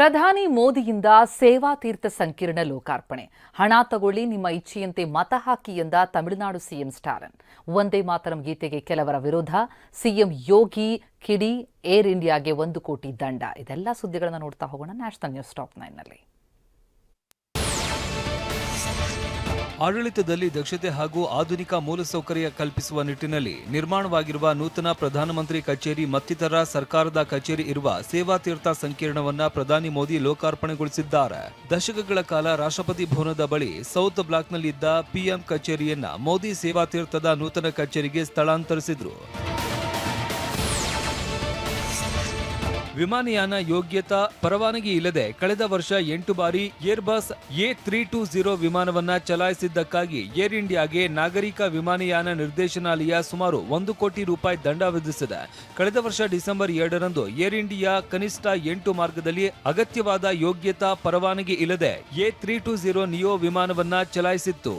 ಪ್ರಧಾನಿ ಮೋದಿಯಿಂದ ಸೇವಾ ತೀರ್ಥ ಸಂಕೀರ್ಣ ಲೋಕಾರ್ಪಣೆ. ಹಣ ತಗೊಳ್ಳಿ, ನಿಮ್ಮ ಇಚ್ಛೆಯಂತೆ ಮತ ಹಾಕಿ ಎಂದ ತಮಿಳುನಾಡು ಸಿಎಂ ಸ್ಟಾಲಿನ್. ಒಂದೇ ಮಾತರಂ ಗೀತೆಗೆ ಕೆಲವರ ವಿರೋಧ. ಸಿಎಂ ಯೋಗಿ, ಕಿಡಿ, ಏರ್ ಇಂಡಿಯಾಗೆ ಒಂದು ಕೋಟಿ ದಂಡ. ಇದೆಲ್ಲ ಸುದ್ದಿಗಳನ್ನು ನೋಡ್ತಾ ಹೋಗೋಣ. ನ್ಯಾಷನಲ್ ನ್ಯೂಸ್ ಟಾಪ್ ನೈನ್ನಲ್ಲಿ ಆಡಳಿತದಲ್ಲಿ ದಕ್ಷತೆ ಹಾಗೂ ಆಧುನಿಕ ಮೂಲಸೌಕರ್ಯ ಕಲ್ಪಿಸುವ ನಿಟ್ಟಿನಲ್ಲಿ ನಿರ್ಮಾಣವಾಗಿರುವ ನೂತನ ಪ್ರಧಾನಮಂತ್ರಿ ಕಚೇರಿ ಮತ್ತಿತರ ಸರ್ಕಾರದ ಕಚೇರಿ ಇರುವ ಸೇವಾ ತೀರ್ಥ ಸಂಕೀರ್ಣವನ್ನ ಪ್ರಧಾನಿ ಮೋದಿ ಲೋಕಾರ್ಪಣೆಗೊಳಿಸಿದ್ದಾರೆ. ದಶಕಗಳ ಕಾಲ ರಾಷ್ಟ್ರಪತಿ ಭವನದ ಬಳಿ ಸೌತ್ ಬ್ಲಾಕ್ನಲ್ಲಿದ್ದ ಪಿಎಂ ಕಚೇರಿಯನ್ನ ಮೋದಿ ಸೇವಾ ತೀರ್ಥದ ನೂತನ ಕಚೇರಿಗೆ ಸ್ಥಳಾಂತರಿಸಿದ್ರು. ವಿಮಾನಯಾನ ಯೋಗ್ಯತಾ ಪರವಾನಗಿ ಇಲ್ಲದೆ ಕಳೆದ ವರ್ಷ ಎಂಟು ಬಾರಿ Airbus A three two zero ವಿಮಾನವನ್ನ ಚಲಾಯಿಸಿದ್ದಕ್ಕಾಗಿ ಏರ್ ಇಂಡಿಯಾಗೆ ನಾಗರಿಕ ವಿಮಾನಯಾನ ನಿರ್ದೇಶನಾಲಯ ಸುಮಾರು ಒಂದು ಕೋಟಿ ರೂಪಾಯಿ ದಂಡ ವಿಧಿಸಿದೆ. ಕಳೆದ ವರ್ಷ ಡಿಸೆಂಬರ್ ಎರಡರಂದು ಏರ್ ಇಂಡಿಯಾ ಕನಿಷ್ಠ ಎಂಟು ಮಾರ್ಗದಲ್ಲಿ ಅಗತ್ಯವಾದ ಯೋಗ್ಯತಾ ಪರವಾನಗಿ ಇಲ್ಲದೆ A three two zero neo ವಿಮಾನವನ್ನ ಚಲಾಯಿಸಿತ್ತು.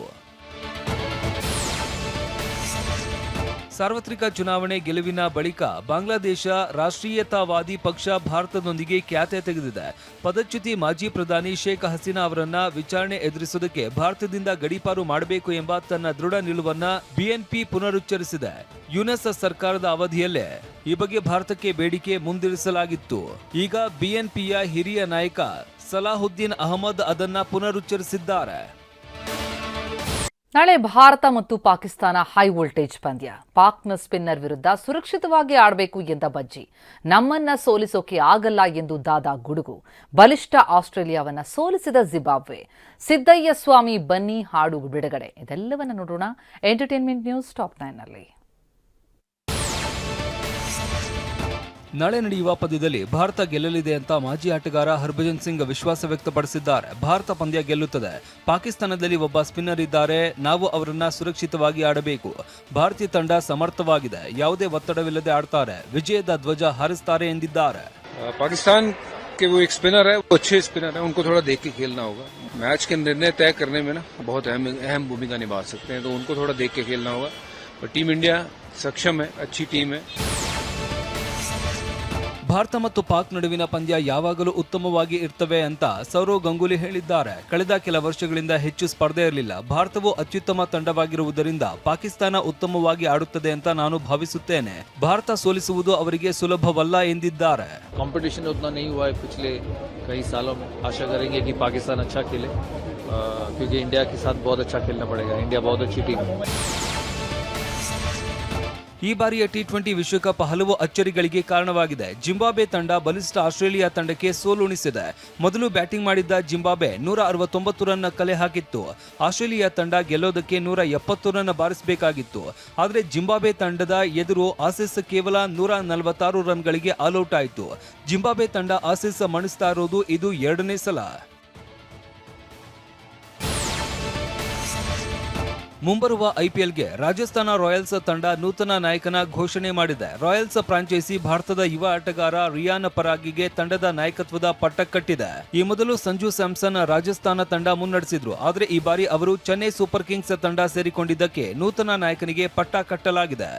ಸಾರ್ವತ್ರಿಕ ಚುನಾವಣೆ ಗೆಲುವಿನ ಬಳಿಕ ಬಾಂಗ್ಲಾದೇಶ ರಾಷ್ಟ್ರೀಯತಾವಾದಿ ಪಕ್ಷ ಭಾರತದೊಂದಿಗೆ ಖ್ಯಾತೆ ತೆಗೆದಿದೆ. ಪದಚ್ಯುತಿ ಮಾಜಿ ಪ್ರಧಾನಿ ಶೇಖ್ ಹಸೀನಾ ಅವರನ್ನ ವಿಚಾರಣೆ ಎದುರಿಸುವುದಕ್ಕೆ ಭಾರತದಿಂದ ಗಡೀಪಾರು ಮಾಡಬೇಕು ಎಂಬ ತನ್ನ ದೃಢ ನಿಲುವನ್ನ ಬಿಎನ್ಪಿ ಪುನರುಚ್ಚರಿಸಿದೆ. ಯುನೆಸ್ ಸರ್ಕಾರದ ಅವಧಿಯಲ್ಲೇ ಈ ಬಗ್ಗೆ ಭಾರತಕ್ಕೆ ಬೇಡಿಕೆ ಮುಂದಿರಿಸಲಾಗಿತ್ತು. ಈಗ ಬಿಎನ್ಪಿಯ ಹಿರಿಯ ನಾಯಕ ಸಲಾಹುದ್ದೀನ್ ಅಹಮದ್ ಅದನ್ನ ಪುನರುಚ್ಚರಿಸಿದ್ದಾರೆ. ನಾಳೆ ಭಾರತ ಮತ್ತು ಪಾಕಿಸ್ತಾನ ಹೈ ವೋಲ್ಟೇಜ್ ಪಂದ್ಯ. ಪಾಕ್ನ ಸ್ಪಿನ್ನರ್ ವಿರುದ್ಧ ಸುರಕ್ಷಿತವಾಗಿ ಆಡಬೇಕು ಎಂದ ಬಜ್ಜಿ. ನಮ್ಮನ್ನ ಸೋಲಿಸೋಕೆ ಆಗಲ್ಲ ಎಂದು ದಾದಾ ಗುಡುಗು. ಬಲಿಷ್ಠ ಆಸ್ಟ್ರೇಲಿಯಾವನ್ನ ಸೋಲಿಸಿದ ಜಿಂಬಾಬ್ವೆ. ಸಿದ್ದಯ್ಯ ಸ್ವಾಮಿ ಬನ್ನಿ ಹಾಡು ಬಿಡುಗಡೆ. ಇದೆಲ್ಲವನ್ನ ನೋಡೋಣ. ಎಂಟರ್ಟೈನ್ಮೆಂಟ್ ನ್ಯೂಸ್ ಟಾಪ್ ನೈನ್ನಲ್ಲಿ ನಾಳೆ ನಡೆಯುವ ಪಂದ್ಯದಲ್ಲಿ ಭಾರತ ಗೆಲ್ಲಲಿದೆ ಅಂತ ಮಾಜಿ ಆಟಗಾರ ಹರ್ಭಜನ್ ಸಿಂಗ್ ವಿಶ್ವಾಸ ವ್ಯಕ್ತಪಡಿಸಿದ್ದಾರೆ ಭಾರತ ಪಂದ್ಯ ಗೆಲ್ಲುತ್ತದೆ ಪಾಕಿಸ್ತಾನದಲ್ಲಿ ಒಬ್ಬ ಸ್ಪಿನ್ನರ್ ಇದ್ದಾರೆ ನಾವು ಅವರನ್ನ ಸುರಕ್ಷಿತವಾಗಿ ಆಡಬೇಕು ಭಾರತೀಯ ತಂಡ ಸಮರ್ಥವಾಗಿದೆ ಯಾವುದೇ ಒತ್ತಡವಿಲ್ಲದೆ ಆಡ್ತಾರೆ ವಿಜಯದ ಧ್ವಜ ಹಾರಿಸ್ತಾರೆ ಎಂದಿದ್ದಾರೆ पाकिस्तान के वो एक स्पिनर है वो अच्छे स्पिनर है उनको थोड़ा देख के खेलना होगा मैच के निर्णय तय करने में ना बहुत अहम अहम भूमिका निभा सकते हैं तो उनको थोड़ा देख के खेलना होगा और टीम इंडिया सक्षम है अच्छी टीम है ಭಾರತ ಮತ್ತು ಪಾಕ್ ನಡುವಿನ ಪಂದ್ಯ ಯಾವಾಗಲೂ ಉತ್ತಮವಾಗಿ ಇರ್ತವೆ ಅಂತ ಸೌರವ್ ಗಂಗೂಲಿ ಹೇಳಿದ್ದಾರೆ ಕಳೆದ ಕೆಲ ವರ್ಷಗಳಿಂದ ಹೆಚ್ಚು ಸ್ಪರ್ಧೆ ಇರಲಿಲ್ಲ ಭಾರತವು ಅತ್ಯುತ್ತಮ ತಂಡವಾಗಿರುವುದರಿಂದ ಪಾಕಿಸ್ತಾನ ಉತ್ತಮವಾಗಿ ಆಡುತ್ತದೆ ಅಂತ ನಾನು ಭಾವಿಸುತ್ತೇನೆ ಭಾರತ ಸೋಲಿಸುವುದು ಅವರಿಗೆ ಸುಲಭವಲ್ಲ ಎಂದಿದ್ದಾರೆ कंपटीशन उतना नहीं हुआ है पिछले कई सालों में आशा करेंगे कि पाकिस्तान अच्छा खेले अ, क्योंकि इंडिया के साथ बहुत अच्छा खेलना पड़ेगा इंडिया बहुत अच्छी टीम है ಈ ಬಾರಿಯ ಟಿ ಟ್ವೆಂಟಿ ವಿಶ್ವಕಪ್ ಹಲವು ಅಚ್ಚರಿಗಳಿಗೆ ಕಾರಣವಾಗಿದೆ. ಜಿಂಬಾಬ್ವೆ ತಂಡ ಬಲಿಷ್ಠ ಆಸ್ಟ್ರೇಲಿಯಾ ತಂಡಕ್ಕೆ ಸೋಲುಣಿಸಿದೆ ಮೊದಲು ಬ್ಯಾಟಿಂಗ್ ಮಾಡಿದ್ದ ಜಿಂಬಾಬ್ವೆ ನೂರ ಅರವತ್ತೊಂಬತ್ತು ರನ್ ಕಲೆ ಹಾಕಿತ್ತು. ಆಸ್ಟ್ರೇಲಿಯಾ ತಂಡ ಗೆಲ್ಲೋದಕ್ಕೆ ನೂರ ಎಪ್ಪತ್ತು ರನ್ ಬಾರಿಸಬೇಕಾಗಿತ್ತು. ಆದರೆ ಜಿಂಬಾಬ್ವೆ ತಂಡದ ಎದುರು ಆಸೀಸ್ ಕೇವಲ ನೂರ ನಲವತ್ತಾರು ರನ್ಗಳಿಗೆ ಆಲ್ಔಟ್ ಆಯಿತು. ಜಿಂಬಾಬ್ವೆ ತಂಡ ಆಸೀಸ್ ಮಣಿಸ್ತಾ ಇರೋದು ಇದು ಎರಡನೇ ಸಲ. ಮುಂಬರುವ ಐಪಿಎಲ್ಗೆ ರಾಜಸ್ಥಾನ ರಾಯಲ್ಸ್ ತಂಡ ನೂತನ ನಾಯಕನ ಘೋಷಣೆ ಮಾಡಿದೆ. ರಾಯಲ್ಸ್ ಫ್ರಾಂಚೈಸಿ ಭಾರತದ ಯುವ ಆಟಗಾರ ರಿಯಾನ್ ಪರಾಗಿಗೆ ತಂಡದ ನಾಯಕತ್ವದ ಪಟ್ಟ ಕಟ್ಟಿದೆ. ಈ ಮೊದಲು ಸಂಜು ಸ್ಯಾಮ್ಸನ್ ರಾಜಸ್ಥಾನ ತಂಡ ಮುನ್ನಡೆಸಿದ್ರು. ಆದರೆ ಈ ಬಾರಿ ಅವರು ಚೆನ್ನೈ ಸೂಪರ್ ಕಿಂಗ್ಸ್ ತಂಡ ಸೇರಿಕೊಂಡಿದ್ದಕ್ಕೆ ನೂತನ ನಾಯಕನಿಗೆ ಪಟ್ಟ ಕಟ್ಟಲಾಗಿದೆ.